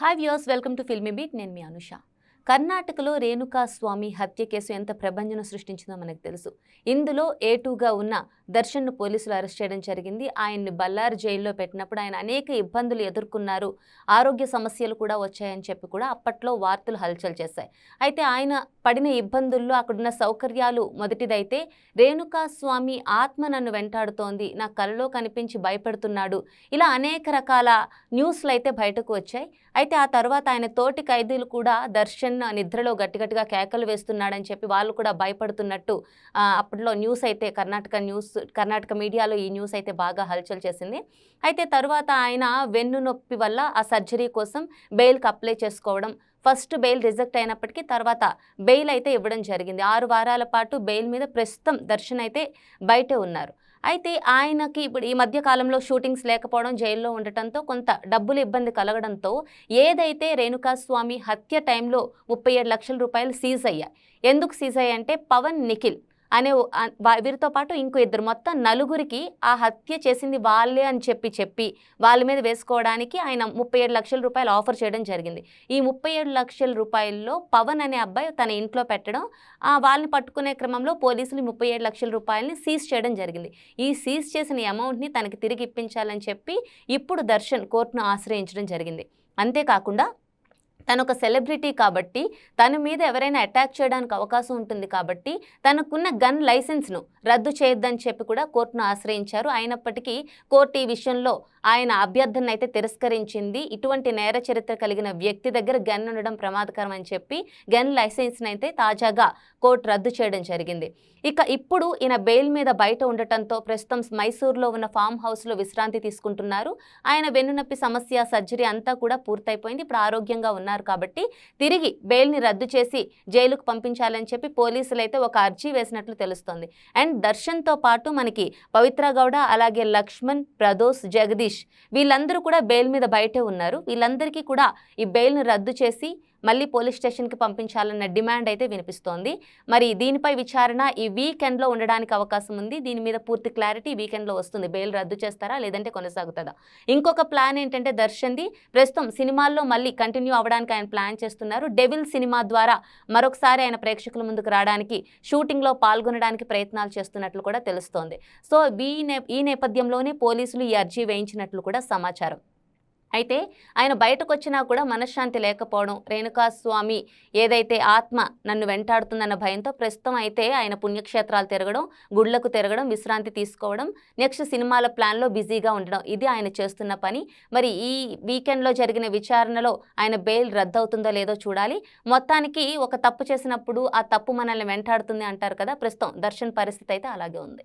Hi viewers welcome to filmy beat నేను మీ అనుష. కర్ణాటకలో రేణుకాస్వామి హత్య కేసు ఎంత ప్రభంజనం సృష్టించిందో మనకు తెలుసు. ఇందులో ఏటూగా ఉన్న దర్శన్ను పోలీసులు అరెస్ట్ చేయడం జరిగింది. ఆయన్ని బల్లారు జైల్లో పెట్టినప్పుడు ఆయన అనేక ఇబ్బందులు ఎదుర్కొన్నారు. ఆరోగ్య సమస్యలు కూడా వచ్చాయని చెప్పి కూడా అప్పట్లో వార్తలు హల్చల్ చేశాయి. అయితే ఆయన పడిన ఇబ్బందుల్లో అక్కడున్న సౌకర్యాలు మొదటిదైతే రేణుకాస్వామి ఆత్మ నన్ను వెంటాడుతోంది నా కలలో కనిపించి భయపెడుతున్నాడు ఇలా అనేక రకాల న్యూస్లు అయితే బయటకు వచ్చాయి. అయితే ఆ తర్వాత ఆయన తోటి ఖైదీలు కూడా దర్శన్ నిద్రలో గట్టి గట్టిగా కేకలు వేస్తున్నాడని చెప్పి వాళ్ళు కూడా భయపడుతున్నట్టు అప్పట్లో న్యూస్ అయితే కర్ణాటక న్యూస్ కర్ణాటక మీడియాలో ఈ న్యూస్ అయితే బాగా హల్చల్ చేసింది. అయితే తర్వాత ఆయన వెన్ను నొప్పి వల్ల ఆ సర్జరీ కోసం బెయిల్కి అప్లై చేసుకోవడం ఫస్ట్ బెయిల్ రిజెక్ట్ అయినప్పటికీ తర్వాత బెయిల్ అయితే ఇవ్వడం జరిగింది. ఆరు వారాల పాటు బెయిల్ మీద ప్రస్తుతం దర్శన్ అయితే బయటే ఉన్నారు. అయితే ఆయనకి ఇప్పుడు ఈ మధ్య కాలంలో షూటింగ్స్ లేకపోవడం జైల్లో ఉండటంతో కొంత డబ్బులు ఇబ్బంది కలగడంతో ఏదైతే రేణుకాస్వామి హత్య టైంలో ముప్పై ఏడు లక్షల రూపాయలు సీజ్ అయ్యాయి. ఎందుకు సీజ్ అయ్యాయి అంటే పవన్ నిఖిల్ అనే వీరితో పాటు ఇంకో ఇద్దరు. మొత్తం నలుగురికి ఆ హత్య చేసింది వాళ్ళే అని చెప్పి చెప్పి వాళ్ళ మీద వేసుకోవడానికి ఆయన ముప్పై ఏడు లక్షల రూపాయలు ఆఫర్ చేయడం జరిగింది. ఈ ముప్పై ఏడు లక్షల రూపాయల్లో పవన్ అనే అబ్బాయి తన ఇంట్లో పెట్టడం ఆ వాళ్ళని పట్టుకునే క్రమంలో పోలీసులు ముప్పై ఏడు లక్షల రూపాయలని సీజ్ చేయడం జరిగింది. ఈ సీజ్ చేసిన అమౌంట్ని తనకి తిరిగి ఇప్పించాలని చెప్పి ఇప్పుడు దర్శన్ కోర్టును ఆశ్రయించడం జరిగింది. అంతేకాకుండా తను ఒక సెలబ్రిటీ కాబట్టి తన మీద ఎవరైనా అటాక్ చేయడానికి అవకాశం ఉంటుంది కాబట్టి తనకున్న గన్ లైసెన్స్ను రద్దు చేయొద్దని చెప్పి కూడా కోర్టును ఆశ్రయించారు. అయినప్పటికీ కోర్టు ఈ విషయంలో ఆయన అభ్యర్థన అయితే తిరస్కరించింది. ఇటువంటి నేర చరిత్ర కలిగిన వ్యక్తి దగ్గర గన్ ఉండడం ప్రమాదకరం అని చెప్పి గన్ లైసెన్స్ని అయితే తాజాగా కోర్టు రద్దు చేయడం జరిగింది. ఇక ఇప్పుడు ఈయన బెయిల్ మీద బయట ఉండటంతో ప్రస్తుతం మైసూర్లో ఉన్న ఫామ్ హౌస్లో విశ్రాంతి తీసుకుంటున్నారు. ఆయన వెన్నునొప్పి సమస్య సర్జరీ అంతా కూడా పూర్తయిపోయింది. ఇప్పుడు ఆరోగ్యంగా ఉన్నారు. కాబట్టి తిరిగి బెయిల్ని రద్దు చేసి జైలుకు పంపించాలని చెప్పి పోలీసులు అయితే ఒక అర్జీ వేసినట్లు తెలుస్తోంది. అండ్ దర్శన్తో పాటు మనకి పవిత్ర గౌడ అలాగే లక్ష్మణ్ ప్రదోష్ జగదీష్ వీళ్ళందరూ కూడా బెయిల్ మీద బయటే ఉన్నారు. వీళ్ళందరికీ కూడా ఈ బెయిల్ని రద్దు చేసి మళ్ళీ పోలీస్ స్టేషన్కి పంపించాలన్న డిమాండ్ అయితే వినిపిస్తోంది. మరి దీనిపై విచారణ ఈ వీకెండ్లో ఉండడానికి అవకాశం ఉంది. దీని మీద పూర్తి క్లారిటీ వీకెండ్లో వస్తుంది. బెయిల్ రద్దు చేస్తారా? లేదంటే కొనసాగుతుందా? ఇంకొక ప్లాన్ ఏంటంటే దర్శన్ది ప్రస్తుతం సినిమాల్లో మళ్ళీ కంటిన్యూ అవ్వడానికి ఆయన ప్లాన్ చేస్తున్నారు. డెవిల్ సినిమా ద్వారా మరొకసారి ఆయన ప్రేక్షకుల ముందుకు రావడానికి షూటింగ్లో పాల్గొనడానికి ప్రయత్నాలు చేస్తున్నట్లు కూడా తెలుస్తోంది. సో ఈ నే ఈ నేపథ్యంలోనే పోలీసులు ఈ అర్జీ వేయించినట్లు కూడా సమాచారం. అయితే ఆయన బయటకు వచ్చినా కూడా మనశ్శాంతి లేకపోవడం రేణుకాస్వామి ఏదైతే ఆత్మ నన్ను వెంటాడుతుందన్న భయంతో ప్రస్తుతం అయితే ఆయన పుణ్యక్షేత్రాలు తిరగడం గుళ్ళకు తిరగడం విశ్రాంతి తీసుకోవడం నెక్స్ట్ సినిమాల ప్లాన్లో బిజీగా ఉండడం ఇది ఆయన చేస్తున్న పని. మరి ఈ వీకెండ్లో జరిగిన విచారణలో ఆయన బెయిల్ రద్దవుతుందో లేదో చూడాలి. మొత్తానికి ఒక తప్పు చేసినప్పుడు ఆ తప్పు మనల్ని వెంటాడుతుంది అంటారు కదా ప్రస్తుతం దర్శన్ పరిస్థితి అయితే అలాగే ఉంది.